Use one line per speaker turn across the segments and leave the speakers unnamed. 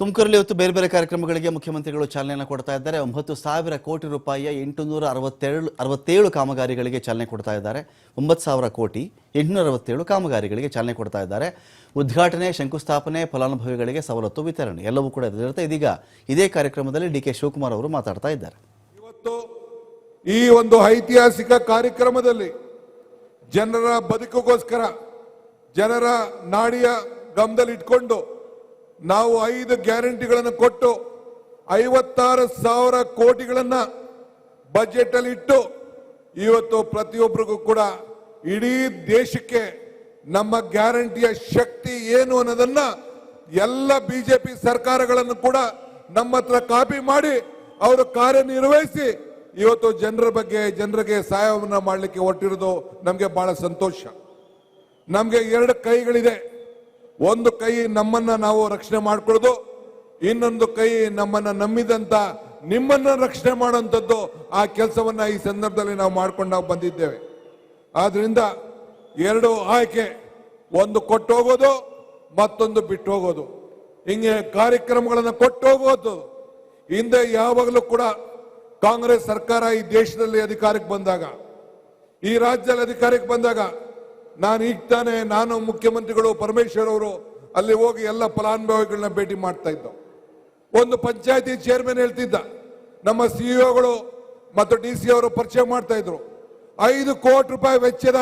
ತುಮಕೂರಲ್ಲಿ ಇವತ್ತು ಬೇರೆ ಬೇರೆ ಕಾರ್ಯಕ್ರಮಗಳಿಗೆ ಮುಖ್ಯಮಂತ್ರಿಗಳು ಚಾಲನೆಯನ್ನು ಕೊಡ್ತಾ ಇದ್ದಾರೆ. ಒಂಬತ್ತು ಸಾವಿರ ಕೋಟಿ ರೂಪಾಯಿಯ ಎಂಟುನೂರ ಅರವತ್ತೇಳು ಅರವತ್ತೇಳು ಕಾಮಗಾರಿಗಳಿಗೆ ಚಾಲನೆ ಕೊಡ್ತಾ ಇದ್ದಾರೆ. ಒಂಬತ್ತು ಸಾವಿರ ಕೋಟಿ, ಎಂಟುನೂರ ಅರವತ್ತೇಳು ಕಾಮಗಾರಿಗಳಿಗೆ ಚಾಲನೆ ಕೊಡ್ತಾ ಇದ್ದಾರೆ. ಉದ್ಘಾಟನೆ, ಶಂಕುಸ್ಥಾಪನೆ, ಫಲಾನುಭವಿಗಳಿಗೆ ಸವಲತ್ತು, ವಿತರಣೆ ಎಲ್ಲವೂ ಕೂಡ ಇರುತ್ತೆ. ಇದೀಗ ಇದೇ ಕಾರ್ಯಕ್ರಮದಲ್ಲಿ ಡಿ ಕೆ ಶಿವಕುಮಾರ್ ಅವರು ಮಾತಾಡ್ತಾ ಇದ್ದಾರೆ.
ಇವತ್ತು ಈ ಒಂದು ಐತಿಹಾಸಿಕ ಕಾರ್ಯಕ್ರಮದಲ್ಲಿ ಜನರ ಬದುಕಿಗೋಸ್ಕರ, ಜನರ ನಾಡಿಯ ಗಮನದಲ್ಲಿ ಇಟ್ಕೊಂಡು ನಾವು ಐದು ಗ್ಯಾರಂಟಿಗಳನ್ನು ಕೊಟ್ಟು ಐವತ್ತಾರು ಸಾವಿರ ಕೋಟಿಗಳನ್ನ ಬಜೆಟ್ ಅಲ್ಲಿ ಇಟ್ಟು ಇವತ್ತು ಪ್ರತಿಯೊಬ್ಬರಿಗೂ ಕೂಡ ಇಡೀ ದೇಶಕ್ಕೆ ನಮ್ಮ ಗ್ಯಾರಂಟಿಯ ಶಕ್ತಿ ಏನು ಅನ್ನೋದನ್ನ ಎಲ್ಲ ಬಿಜೆಪಿ ಸರ್ಕಾರಗಳನ್ನು ಕೂಡ ನಮ್ಮ ಹತ್ರ ಕಾಪಿ ಮಾಡಿ ಅವರು ಕಾರ್ಯನಿರ್ವಹಿಸಿ ಇವತ್ತು ಜನರ ಬಗ್ಗೆ ಜನರಿಗೆ ಸಹಾಯವನ್ನ ಮಾಡಲಿಕ್ಕೆ ಹೊಟ್ಟಿರೋದು ನಮಗೆ ಬಹಳ ಸಂತೋಷ. ನಮಗೆ ಎರಡು ಕೈಗಳಿದೆ. ಒಂದು ಕೈ ನಮ್ಮನ್ನ ನಾವು ರಕ್ಷಣೆ ಮಾಡ್ಕೊಳ್ಳೋದು, ಇನ್ನೊಂದು ಕೈ ನಮ್ಮನ್ನ ನಂಬಿದಂತ ನಿಮ್ಮನ್ನ ರಕ್ಷಣೆ ಮಾಡುವಂಥದ್ದು ಆ ಕೆಲಸವನ್ನ ಈ ಸಂದರ್ಭದಲ್ಲಿ ನಾವು ಮಾಡ್ಕೊಂಡು ನಾವು ಬಂದಿದ್ದೇವೆ. ಆದ್ರಿಂದ ಎರಡು ಆಯ್ಕೆ, ಒಂದು ಕೊಟ್ಟು ಹೋಗೋದು ಮತ್ತೊಂದು ಬಿಟ್ಟು ಹೋಗೋದು ಹಿಂಗೆ ಕಾರ್ಯಕ್ರಮಗಳನ್ನು ಕೊಟ್ಟು ಹೋಗೋದು ಹಿಂದೆ ಯಾವಾಗಲೂ ಕೂಡ ಕಾಂಗ್ರೆಸ್ ಸರ್ಕಾರ ಈ ದೇಶದಲ್ಲಿ ಅಧಿಕಾರಕ್ಕೆ ಬಂದಾಗ, ಈ ರಾಜ್ಯದಲ್ಲಿ ಅಧಿಕಾರಕ್ಕೆ ಬಂದಾಗ ನಾನು ಈಗ ತಾನೆ, ನಾನು ಮುಖ್ಯಮಂತ್ರಿಗಳು ಪರಮೇಶ್ವರ್ ಅವರು ಅಲ್ಲಿ ಹೋಗಿ ಎಲ್ಲ ಫಲಾನುಭವಿಗಳನ್ನ ಭೇಟಿ ಮಾಡ್ತಾ ಇದ್ದೋ. ಒಂದು ಪಂಚಾಯತಿ ಚೇರ್ಮನ್ ಹೇಳ್ತಿದ್ದ, ನಮ್ಮ ಸಿಇಒಗಳು ಮತ್ತು ಡಿ ಸಿ ಅವರು ಪರಿಚಯ ಮಾಡ್ತಾ ಇದ್ರು. ಐದು ಕೋಟಿ ರೂಪಾಯಿ ವೆಚ್ಚದ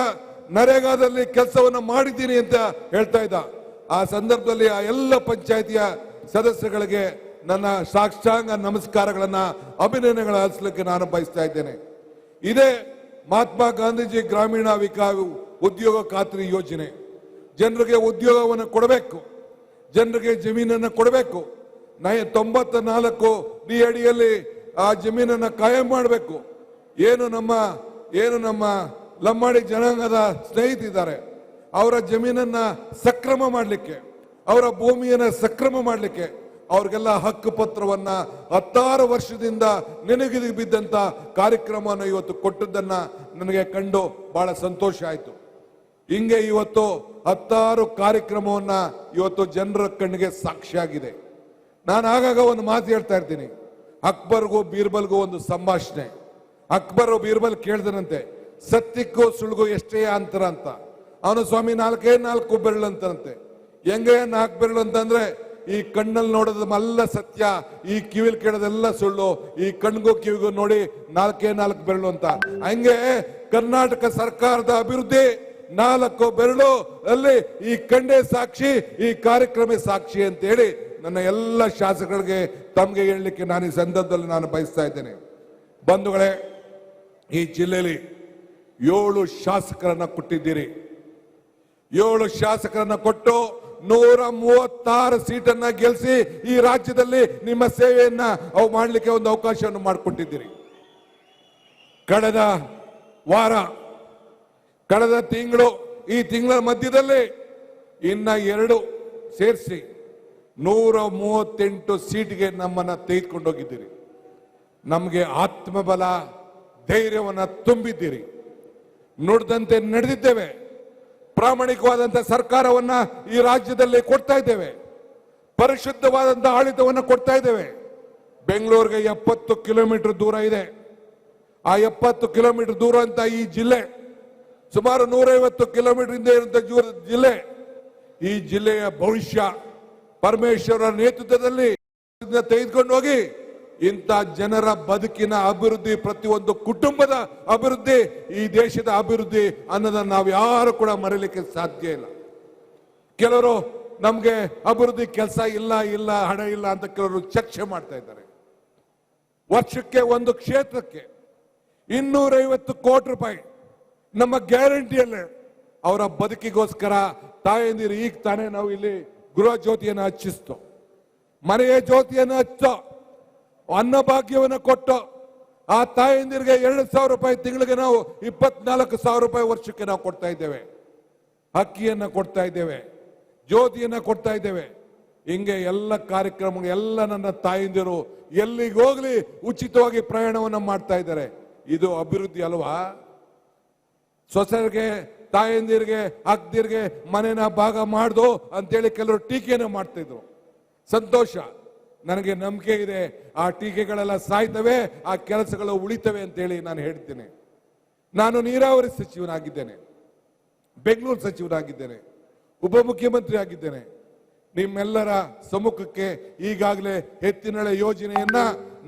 ನರೇಗಾದಲ್ಲಿ ಕೆಲಸವನ್ನು ಮಾಡಿದ್ದೀನಿ ಅಂತ ಹೇಳ್ತಾ ಇದ್ದ. ಆ ಸಂದರ್ಭದಲ್ಲಿ ಆ ಎಲ್ಲ ಪಂಚಾಯತಿಯ ಸದಸ್ಯಗಳಿಗೆ ನನ್ನ ಸಾಕ್ಷಾಂಗ ನಮಸ್ಕಾರಗಳನ್ನ ಅಭಿನಂದನೆಗಳ ಹರಿಸಲಿಕ್ಕೆ ನಾನು ಬಯಸ್ತಾ ಇದ್ದೇನೆ. ಇದೇ ಮಹಾತ್ಮ ಗಾಂಧೀಜಿ ಗ್ರಾಮೀಣ ವಿಕಾ ಉದ್ಯೋಗ ಖಾತ್ರಿ ಯೋಜನೆ. ಜನರಿಗೆ ಉದ್ಯೋಗವನ್ನು ಕೊಡಬೇಕು. ಜನರಿಗೆ ಜಮೀನನ್ನು ಕೊಡಬೇಕು. ನೈ ತೊಂಬತ್ತ ನಾಲ್ಕು ಡಿ ಅಡಿಯಲ್ಲಿ ಆ ಜಮೀನನ್ನು ಕಾಯಂ ಮಾಡಬೇಕು. ಏನು ನಮ್ಮ ಏನು ನಮ್ಮ ಲಮ್ಮಾಡಿ ಜನಾಂಗದ ಸ್ನೇಹಿತಿದ್ದಾರೆ. ಅವರ ಜಮೀನನ್ನ ಸಕ್ರಮ ಮಾಡಲಿಕ್ಕೆ, ಅವರ ಭೂಮಿಯನ್ನು ಸಕ್ರಮ ಮಾಡಲಿಕ್ಕೆ ಅವ್ರಿಗೆಲ್ಲ ಹಕ್ಕು ಪತ್ರವನ್ನ ಹತ್ತಾರು ವರ್ಷದಿಂದ ನೆನಗಿದು ಬಿದ್ದಂತ ಕಾರ್ಯಕ್ರಮವನ್ನು ಇವತ್ತು ಕೊಟ್ಟದ್ದನ್ನ ನನಗೆ ಕಂಡು ಬಹಳ ಸಂತೋಷ ಆಯಿತು. ಹಿಂಗೆ ಇವತ್ತು ಹತ್ತಾರು ಕಾರ್ಯಕ್ರಮವನ್ನ ಇವತ್ತು ಜನರ ಕಣ್ಣಿಗೆ ಸಾಕ್ಷಿಯಾಗಿದೆ. ನಾನು ಆಗಾಗ ಒಂದು ಮಾತು ಹೇಳ್ತಾ ಇರ್ತೀನಿ. ಅಕ್ಬರ್ಗೂ ಬೀರ್ಬಲ್ಗೂ ಒಂದು ಸಂಭಾಷಣೆ. ಅಕ್ಬರ್ ಬೀರ್ಬಲ್ ಕೇಳ್ದನಂತೆ ಸತ್ಯಕ್ಕೂ ಸುಳ್ಗೂ ಎಷ್ಟೇ ಅಂತರ ಅಂತ. ಅವನು ಸ್ವಾಮಿ ನಾಲ್ಕೇ ನಾಲ್ಕು ಬೆರಳು ಅಂತಂತೆ ಹೆಂಗೆ ನಾಲ್ಕು ಬೆರಳು ಅಂತಂದ್ರೆ, ಈ ಕಣ್ಣಲ್ಲಿ ನೋಡೋದಲ್ಲ ಸತ್ಯ, ಈ ಕಿವಿಲ್ ಕೇಳೋದೆಲ್ಲ ಸುಳ್ಳು, ಈ ಕಣ್ಗೂ ಕಿವಿಗೂ ನೋಡಿ ನಾಲ್ಕೇ ನಾಲ್ಕು ಬೆರಳು ಅಂತ. ಹಂಗೆ ಕರ್ನಾಟಕ ಸರ್ಕಾರದ ಅಭಿವೃದ್ಧಿ ನಾಲ್ಕು ಬೆರಳು ಅಲ್ಲಿ ಈ ಕಂಡೆ ಸಾಕ್ಷಿ, ಈ ಕಾರ್ಯಕ್ರಮ ಸಾಕ್ಷಿ ಅಂತ ಹೇಳಿ ನನ್ನ ಎಲ್ಲ ಶಾಸಕರಿಗೆ ತಮಗೆ ಹೇಳಲಿಕ್ಕೆ ನಾನು ಈ ಸಂದರ್ಭದಲ್ಲಿ ನಾನು ಬಯಸ್ತಾ ಇದ್ದೇನೆ. ಬಂಧುಗಳೇ, ಈ ಜಿಲ್ಲೆಯಲ್ಲಿ ಏಳು ಶಾಸಕರನ್ನ ಕೊಟ್ಟಿದ್ದೀರಿ. ಏಳು ಶಾಸಕರನ್ನ ಕೊಟ್ಟು ನೂರ ಮೂವತ್ತಾರು ಸೀಟನ್ನ ಗೆಲ್ಲಿಸಿ ಈ ರಾಜ್ಯದಲ್ಲಿ ನಿಮ್ಮ ಸೇವೆಯನ್ನ ಅವು ಮಾಡಲಿಕ್ಕೆ ಒಂದು ಅವಕಾಶವನ್ನು ಮಾಡಿಕೊಟ್ಟಿದ್ದೀರಿ. ಕಳೆದ ವಾರ ಕಳೆದ ತಿಂಗಳು, ಈ ತಿಂಗಳ ಮಧ್ಯದಲ್ಲಿ ಇನ್ನ ಎರಡು ಸೇರಿಸಿ ನೂರ ಮೂವತ್ತೆಂಟು ಸೀಟ್ಗೆ ನಮ್ಮನ್ನ ತೆಗೆದುಕೊಂಡು ಹೋಗಿದ್ದೀರಿ ನಮಗೆ ಆತ್ಮಬಲ, ಧೈರ್ಯವನ್ನು ತುಂಬಿದ್ದೀರಿ. ನೋಡಿದಂತೆ ನಡೆದಿದ್ದೇವೆ. ಪ್ರಾಮಾಣಿಕವಾದಂತ ಸರ್ಕಾರವನ್ನ ಈ ರಾಜ್ಯದಲ್ಲಿ ಕೊಡ್ತಾ ಇದ್ದೇವೆ. ಪರಿಶುದ್ಧವಾದಂತ ಆಡಳಿತವನ್ನು ಕೊಡ್ತಾ ಇದ್ದೇವೆ. ಬೆಂಗಳೂರಿಗೆ ಎಪ್ಪತ್ತು ಕಿಲೋಮೀಟರ್ ದೂರ ಇದೆ. ಆ ಎಪ್ಪತ್ತು ಕಿಲೋಮೀಟರ್ ದೂರ ಅಂತ ಈ ಜಿಲ್ಲೆ ಸುಮಾರು ನೂರೈವತ್ತು ಕಿಲೋಮೀಟರ್ ಹಿಂದೆ ಇರುವಂತಹ ಜಿಲ್ಲೆ. ಈ ಜಿಲ್ಲೆಯ ಭವಿಷ್ಯ ಪರಮೇಶ್ವರ ನೇತೃತ್ವದಲ್ಲಿ ತೆಗೆದುಕೊಂಡು ಹೋಗಿ ಇಂಥ ಜನರ ಬದುಕಿನ ಅಭಿವೃದ್ಧಿ, ಪ್ರತಿಯೊಂದು ಕುಟುಂಬದ ಅಭಿವೃದ್ಧಿ, ಈ ದೇಶದ ಅಭಿವೃದ್ಧಿ ಅನ್ನೋದನ್ನ ನಾವು ಯಾರು ಕೂಡ ಮರೀಲಿಕ್ಕೆ ಸಾಧ್ಯ ಇಲ್ಲ. ಕೆಲವರು ನಮಗೆ ಅಭಿವೃದ್ಧಿ ಕೆಲಸ ಇಲ್ಲ ಇಲ್ಲ, ಹಣ ಇಲ್ಲ ಅಂತ ಕೆಲವರು ಚರ್ಚೆ ಮಾಡ್ತಾ ಇದ್ದಾರೆ. ವರ್ಷಕ್ಕೆ ಒಂದು ಕ್ಷೇತ್ರಕ್ಕೆ ಇನ್ನೂರೈವತ್ತು ಕೋಟಿ ರೂಪಾಯಿ ನಮ್ಮ ಗ್ಯಾರಂಟಿಯಲ್ಲೇ ಅವರ ಬದುಕಿಗೋಸ್ಕರ ತಾಯಂದಿರು ಈಗ ತಾನೇ ನಾವು ಇಲ್ಲಿ ಗೃಹ ಜ್ಯೋತಿಯನ್ನು ಹಚ್ಚಿಸ್ತು. ಮನೆಯ ಜ್ಯೋತಿಯನ್ನು ಹಚ್ಚೋ, ಅನ್ನಭಾಗ್ಯವನ್ನು ಕೊಟ್ಟು, ಆ ತಾಯಂದಿರಿಗೆ ಎರಡು ಸಾವಿರ ರೂಪಾಯಿ ತಿಂಗಳಿಗೆ ನಾವು ಇಪ್ಪತ್ನಾಲ್ಕು ಸಾವಿರ ರೂಪಾಯಿ ವರ್ಷಕ್ಕೆ ನಾವು ಕೊಡ್ತಾ ಇದ್ದೇವೆ. ಅಕ್ಕಿಯನ್ನು ಕೊಡ್ತಾ ಇದ್ದೇವೆ, ಜ್ಯೋತಿಯನ್ನ ಕೊಡ್ತಾ ಇದ್ದೇವೆ. ಹಿಂಗೆ ಎಲ್ಲ ಕಾರ್ಯಕ್ರಮ ಎಲ್ಲ ನನ್ನ ತಾಯಂದಿರು ಎಲ್ಲಿಗೆ ಹೋಗ್ಲಿ ಉಚಿತವಾಗಿ ಪ್ರಯಾಣವನ್ನು ಮಾಡ್ತಾ ಇದ್ದಾರೆ. ಇದು ಅಭಿವೃದ್ಧಿ ಅಲ್ವಾ? ಸೊಸೆಯರಿಗೆ ತಾಯಂದಿರಿಗೆ ಅಕ್ದಿರಿಗೆ ಮನೆನ ಭಾಗ ಮಾಡ್ದು ಅಂತೇಳಿ ಕೆಲವರು ಟೀಕೆಯನ್ನು ಮಾಡ್ತಿದ್ರು. ಸಂತೋಷ. ನನಗೆ ನಂಬಿಕೆ ಇದೆ. ಆ ಟೀಕೆಗಳೆಲ್ಲ ಸಾಯ್ತವೆ, ಆ ಕೆಲಸಗಳು ಉಳಿತವೆ ಅಂತೇಳಿ ನಾನು ಹೇಳ್ತೇನೆ. ನಾನು ನೀರಾವರಿ ಸಚಿವನಾಗಿದ್ದೇನೆ. ಬೆಂಗಳೂರು ಸಚಿವನಾಗಿದ್ದೇನೆ. ಉಪಮುಖ್ಯಮಂತ್ರಿ ಆಗಿದ್ದೇನೆ. ನಿಮ್ಮೆಲ್ಲರ ಸಮ್ಮುಖಕ್ಕೆ ಈಗಾಗಲೇ ಎತ್ತಿನಳೆ ಯೋಜನೆಯನ್ನ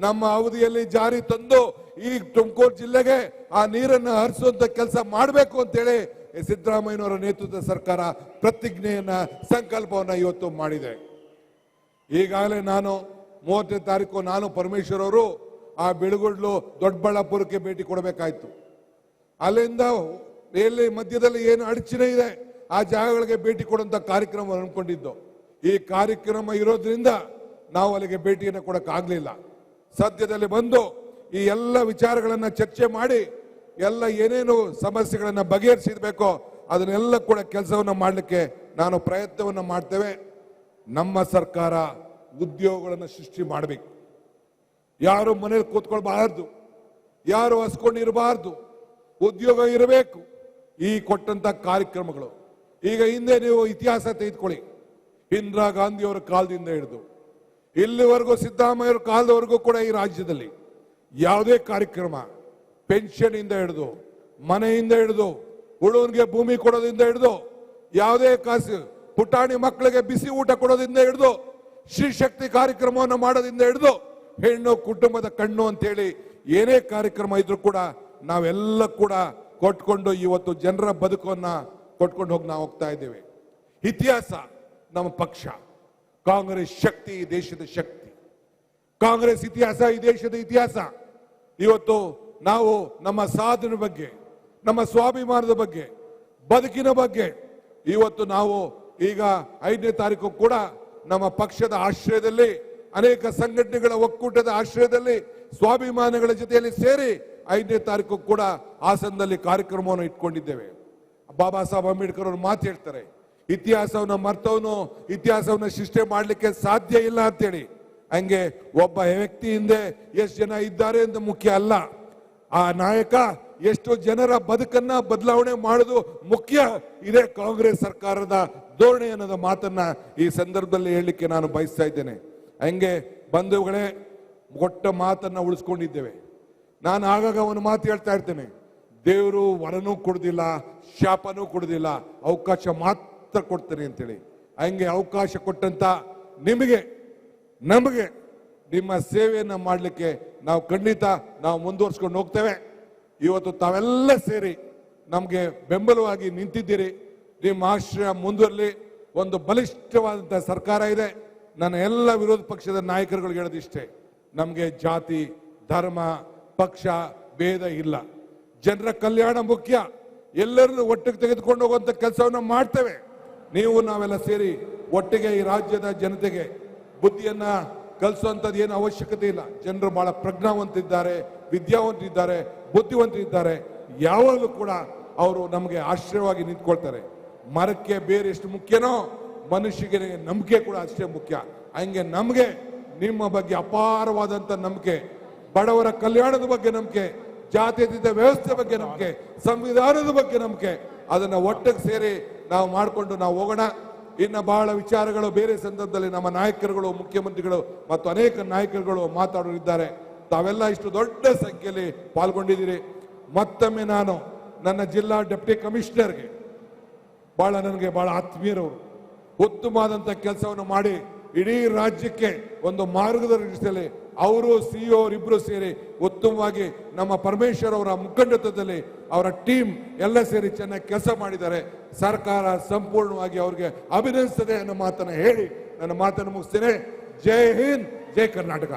ನಮ್ಮ ಅವಧಿಯಲ್ಲಿ ಜಾರಿ ತಂದು ಈ ತುಮಕೂರು ಜಿಲ್ಲೆಗೆ ಆ ನೀರನ್ನು ಹರಿಸುವಂತ ಕೆಲಸ ಮಾಡಬೇಕು ಅಂತೇಳಿ ಸಿದ್ದರಾಮಯ್ಯನವರ ನೇತೃತ್ವದ ಸರ್ಕಾರ ಪ್ರತಿಜ್ಞೆಯನ್ನ, ಸಂಕಲ್ಪವನ್ನ ಇವತ್ತು ಮಾಡಿದೆ. ಈಗಾಗಲೇ ನಾನು ಮೂವತ್ತನೇ ತಾರೀಕು ನಾನು ಪರಮೇಶ್ವರ್ ಅವರು ಆ ಬೆಳಗುಡ್ಲು ದೊಡ್ಡಬಳ್ಳಾಪುರಕ್ಕೆ ಭೇಟಿ ಕೊಡಬೇಕಾಯ್ತು. ಅಲ್ಲಿಂದ ಎಲ್ಲಿ ಮಧ್ಯದಲ್ಲಿ ಏನು ಅಡಚಣೆ ಇದೆ, ಆ ಜಾಗಗಳಿಗೆ ಭೇಟಿ ಕೊಡುವಂತ ಕಾರ್ಯಕ್ರಮ ಅನ್ಕೊಂಡಿದ್ದು ಈ ಕಾರ್ಯಕ್ರಮ ಇರೋದ್ರಿಂದ ನಾವು ಅಲ್ಲಿಗೆ ಭೇಟಿಯನ್ನು ಕೊಡೋಕ್ಕಾಗಲಿಲ್ಲ ಸದ್ಯದಲ್ಲಿ ಬಂದು ಈ ಎಲ್ಲ ವಿಚಾರಗಳನ್ನು ಚರ್ಚೆ ಮಾಡಿ ಎಲ್ಲ ಏನೇನು ಸಮಸ್ಯೆಗಳನ್ನು ಬಗೆಹರಿಸಿರ್ಬೇಕೋ ಅದನ್ನೆಲ್ಲ ಕೂಡ ಕೆಲಸವನ್ನು ಮಾಡಲಿಕ್ಕೆ ನಾನು ಪ್ರಯತ್ನವನ್ನು ಮಾಡ್ತೇವೆ. ನಮ್ಮ ಸರ್ಕಾರ ಉದ್ಯೋಗಗಳನ್ನು ಸೃಷ್ಟಿ ಮಾಡಬೇಕು. ಯಾರು ಮನೇಲಿ ಕೂತ್ಕೊಳ್ಬಾರ್ದು, ಯಾರು ಹಸ್ಕೊಂಡಿರಬಾರ್ದು, ಉದ್ಯೋಗ ಇರಬೇಕು. ಈ ಕೊಟ್ಟಂತ ಕಾರ್ಯಕ್ರಮಗಳು. ಈಗ ಹಿಂದೆ ನೀವು ಇತಿಹಾಸ ತೆಗೆದುಕೊಳ್ಳಿ. ಇಂದಿರಾ ಗಾಂಧಿಯವರ ಕಾಲದಿಂದ ಹಿಡಿದು ಇಲ್ಲಿವರೆಗೂ ಸಿದ್ದರಾಮಯ್ಯವರ ಕಾಲದವರೆಗೂ ಕೂಡ ಈ ರಾಜ್ಯದಲ್ಲಿ ಯಾವುದೇ ಕಾರ್ಯಕ್ರಮ ಪೆನ್ಷನ್ ಇಂದ ಹಿಡಿದು ಮನೆಯಿಂದ ಹಿಡಿದು ಉಳುವನ್ಗೆ ಭೂಮಿ ಕೊಡೋದ್ರಿಂದ ಹಿಡಿದು ಯಾವುದೇ ಕಾಸು ಪುಟಾಣಿ ಮಕ್ಕಳಿಗೆ ಬಿಸಿ ಊಟ ಕೊಡೋದ್ರಿಂದ ಹಿಡಿದು ಶ್ರೀಶಕ್ತಿ ಕಾರ್ಯಕ್ರಮವನ್ನು ಮಾಡೋದ್ರಿಂದ ಹಿಡಿದು ಹೆಣ್ಣು ಕುಟುಂಬದ ಕಣ್ಣು ಅಂತೇಳಿ ಏನೇ ಕಾರ್ಯಕ್ರಮ ಇದ್ರೂ ಕೂಡ ನಾವೆಲ್ಲ ಕೂಡ ಕೊಟ್ಕೊಂಡು ಇವತ್ತು ಜನರ ಬದುಕನ್ನ ಕೊಟ್ಕೊಂಡು ಹೋಗಿ ನಾವು ಹೋಗ್ತಾ ಇದ್ದೇವೆ. ಇತಿಹಾಸ ನಮ್ಮ ಪಕ್ಷ. ಕಾಂಗ್ರೆಸ್ ಶಕ್ತಿ, ಈ ದೇಶದ ಶಕ್ತಿ. ಕಾಂಗ್ರೆಸ್ ಇತಿಹಾಸ, ಈ ದೇಶದ ಇತಿಹಾಸ. ಇವತ್ತು ನಾವು ನಮ್ಮ ಸಾಧನೆ ಬಗ್ಗೆ, ನಮ್ಮ ಸ್ವಾಭಿಮಾನದ ಬಗ್ಗೆ, ಬದುಕಿನ ಬಗ್ಗೆ, ಇವತ್ತು ನಾವು ಈಗ ಐದನೇ ತಾರೀಕು ಕೂಡ ನಮ್ಮ ಪಕ್ಷದ ಆಶ್ರಯದಲ್ಲಿ, ಅನೇಕ ಸಂಘಟನೆಗಳ ಒಕ್ಕೂಟದ ಆಶ್ರಯದಲ್ಲಿ, ಸ್ವಾಭಿಮಾನಗಳ ಜೊತೆಯಲ್ಲಿ ಸೇರಿ ಐದನೇ ತಾರೀಕು ಕೂಡ ಹಾಸನದಲ್ಲಿ ಕಾರ್ಯಕ್ರಮವನ್ನು ಇಟ್ಕೊಂಡಿದ್ದೇವೆ. ಬಾಬಾ ಸಾಹೇಬ್ ಅಂಬೇಡ್ಕರ್ ಅವರು ಮಾತು ಹೇಳ್ತಾರೆ ಇತಿಹಾಸವನ್ನ ಮರ್ತವನು, ಇತಿಹಾಸವನ್ನ ಸೃಷ್ಟಿ ಮಾಡಲಿಕ್ಕೆ ಸಾಧ್ಯ ಇಲ್ಲ ಅಂತೇಳಿ. ಹಂಗೆ ಒಬ್ಬ ವ್ಯಕ್ತಿ ಹಿಂದೆ ಎಷ್ಟು ಜನ ಇದ್ದಾರೆ ಅಂತ ಮುಖ್ಯ ಅಲ್ಲ. ಆ ನಾಯಕ ಎಷ್ಟು ಜನರ ಬದುಕನ್ನ ಬದಲಾವಣೆ ಮಾಡೋದು ಮುಖ್ಯ. ಇದೇ ಕಾಂಗ್ರೆಸ್ ಸರ್ಕಾರದ ಧೋರಣೆ ಅನ್ನೋದ ಮಾತನ್ನ ಈ ಸಂದರ್ಭದಲ್ಲಿ ಹೇಳಲಿಕ್ಕೆ ನಾನು ಬಯಸ್ತಾ ಇದ್ದೇನೆ. ಹಂಗೆ ಬಂಧುಗಳೇ, ಕೊಟ್ಟ ಮಾತನ್ನ ಉಳಿಸ್ಕೊಂಡಿದ್ದೇವೆ. ನಾನು ಆಗಾಗ ಒಂದು ಮಾತು ಹೇಳ್ತಾ ಇರ್ತೇನೆ. ದೇವರು ವರನೂ ಕೊಡುದಿಲ್ಲ, ಶಾಪನೂ ಕೊಡುದಿಲ್ಲ, ಅವಕಾಶ ಮಾತ್ರ ಕೊಡ್ತೇನೆ ಅಂತೇಳಿ. ಹಂಗೆ ಅವಕಾಶ ಕೊಟ್ಟಂತ ನಿಮಗೆ, ನಮಗೆ ನಿಮ್ಮ ಸೇವೆಯನ್ನು ಮಾಡಲಿಕ್ಕೆ ನಾವು ಖಂಡಿತ ನಾವು ಮುಂದುವರ್ಸ್ಕೊಂಡು ಹೋಗ್ತೇವೆ. ಇವತ್ತು ತಾವೆಲ್ಲ ಸೇರಿ ನಮಗೆ ಬೆಂಬಲವಾಗಿ ನಿಂತಿದ್ದೀರಿ. ನಿಮ್ಮ ಆಶ್ರಯ ಮುಂದುವರಲಿ. ಒಂದು ಬಲಿಷ್ಠವಾದಂಥ ಸರ್ಕಾರ ಇದೆ. ನನ್ನ ಎಲ್ಲ ವಿರೋಧ ಪಕ್ಷದ ನಾಯಕರುಗಳಿಗೆ ಹೇಳೋದಿಷ್ಟೇ ನಮಗೆ ಜಾತಿ, ಧರ್ಮ, ಪಕ್ಷ ಭೇದ ಇಲ್ಲ. ಜನರ ಕಲ್ಯಾಣ ಮುಖ್ಯ. ಎಲ್ಲರನ್ನು ಒಟ್ಟಿಗೆ ತೆಗೆದುಕೊಂಡು ಹೋಗುವಂಥ ಕೆಲಸವನ್ನು ಮಾಡ್ತೇವೆ. ನೀವು ನಾವೆಲ್ಲ ಸೇರಿ ಒಟ್ಟಿಗೆ ಈ ರಾಜ್ಯದ ಜನತೆಗೆ ಬುದ್ಧಿಯನ್ನ ಕಲಿಸುವಂಥದ್ದು ಏನು ಅವಶ್ಯಕತೆ ಇಲ್ಲ. ಜನರು ಬಹಳ ಪ್ರಜ್ಞಾವಂತಿದ್ದಾರೆ ವಿದ್ಯಾವಂತರಿದ್ದಾರೆ ಬುದ್ಧಿವಂತರಿದ್ದಾರೆ ಯಾವಾಗಲೂ ಕೂಡ ಅವರು ನಮಗೆ ಆಶ್ರಯವಾಗಿ ನಿಂತ್ಕೊಳ್ತಾರೆ. ಮರಕ್ಕೆ ಬೇರೆ ಎಷ್ಟು ಮುಖ್ಯನೋ ಮನುಷ್ಯಗೆ ನಂಬಿಕೆ ಕೂಡ ಅಷ್ಟೇ ಮುಖ್ಯ. ಹಂಗೆ ನಮಗೆ ನಿಮ್ಮ ಬಗ್ಗೆ ಅಪಾರವಾದಂಥ ನಂಬಿಕೆ, ಬಡವರ ಕಲ್ಯಾಣದ ಬಗ್ಗೆ ನಂಬಿಕೆ, ಜಾತ್ಯತೀತ ವ್ಯವಸ್ಥೆ ಬಗ್ಗೆ ನಂಬಿಕೆ, ಸಂವಿಧಾನದ ಬಗ್ಗೆ ನಂಬಿಕೆ ಅದನ್ನ ಒಟ್ಟಿಗೆ ಸೇರಿ ನಾವು ಮಾಡಿಕೊಂಡು ನಾವು ಹೋಗೋಣ. ಇನ್ನು ಬಹಳ ವಿಚಾರಗಳು ಬೇರೆ ಸಂದರ್ಭದಲ್ಲಿ ನಮ್ಮ ನಾಯಕರುಗಳು, ಮುಖ್ಯಮಂತ್ರಿಗಳು ಮತ್ತು ಅನೇಕ ನಾಯಕರುಗಳು ಮಾತಾಡೋರಿದ್ದಾರೆ ತಾವೆಲ್ಲ ಇಷ್ಟು ದೊಡ್ಡ ಸಂಖ್ಯೆಯಲ್ಲಿ ಪಾಲ್ಗೊಂಡಿದ್ದೀರಿ. ಮತ್ತೊಮ್ಮೆ ನಾನು ನನ್ನ ಜಿಲ್ಲಾ ಡೆಪ್ಟಿ ಕಮಿಷನರ್ಗೆ ಬಹಳ ನನಗೆ ಬಹಳ ಆತ್ಮೀಯರವರು ಉತ್ತಮವಾದಂಥ ಕೆಲಸವನ್ನು ಮಾಡಿ ಇಡೀ ರಾಜ್ಯಕ್ಕೆ ಒಂದು ಮಾರ್ಗದರ್ಶನದಲ್ಲಿ ಅವರು ಸಿಇಒ ಅವರಿಬ್ರು ಸೇರಿ ಉತ್ತಮವಾಗಿ ನಮ್ಮ ಪರಮೇಶ್ವರ್ ಅವರ ಮುಖಂಡತ್ವದಲ್ಲಿ ಅವರ ಟೀಮ್ ಎಲ್ಲ ಸೇರಿ ಚೆನ್ನಾಗಿ ಕೆಲಸ ಮಾಡಿದ್ದಾರೆ. ಸರ್ಕಾರ ಸಂಪೂರ್ಣವಾಗಿ ಅವ್ರಿಗೆ ಅಭಿನಂದಿಸ್ತದೆ ಅನ್ನೋ ಮಾತನ್ನು ಹೇಳಿ ನನ್ನ ಮಾತನ್ನು ಮುಗಿಸ್ತೇನೆ. ಜೈ ಹಿಂದ್, ಜೈ ಕರ್ನಾಟಕ.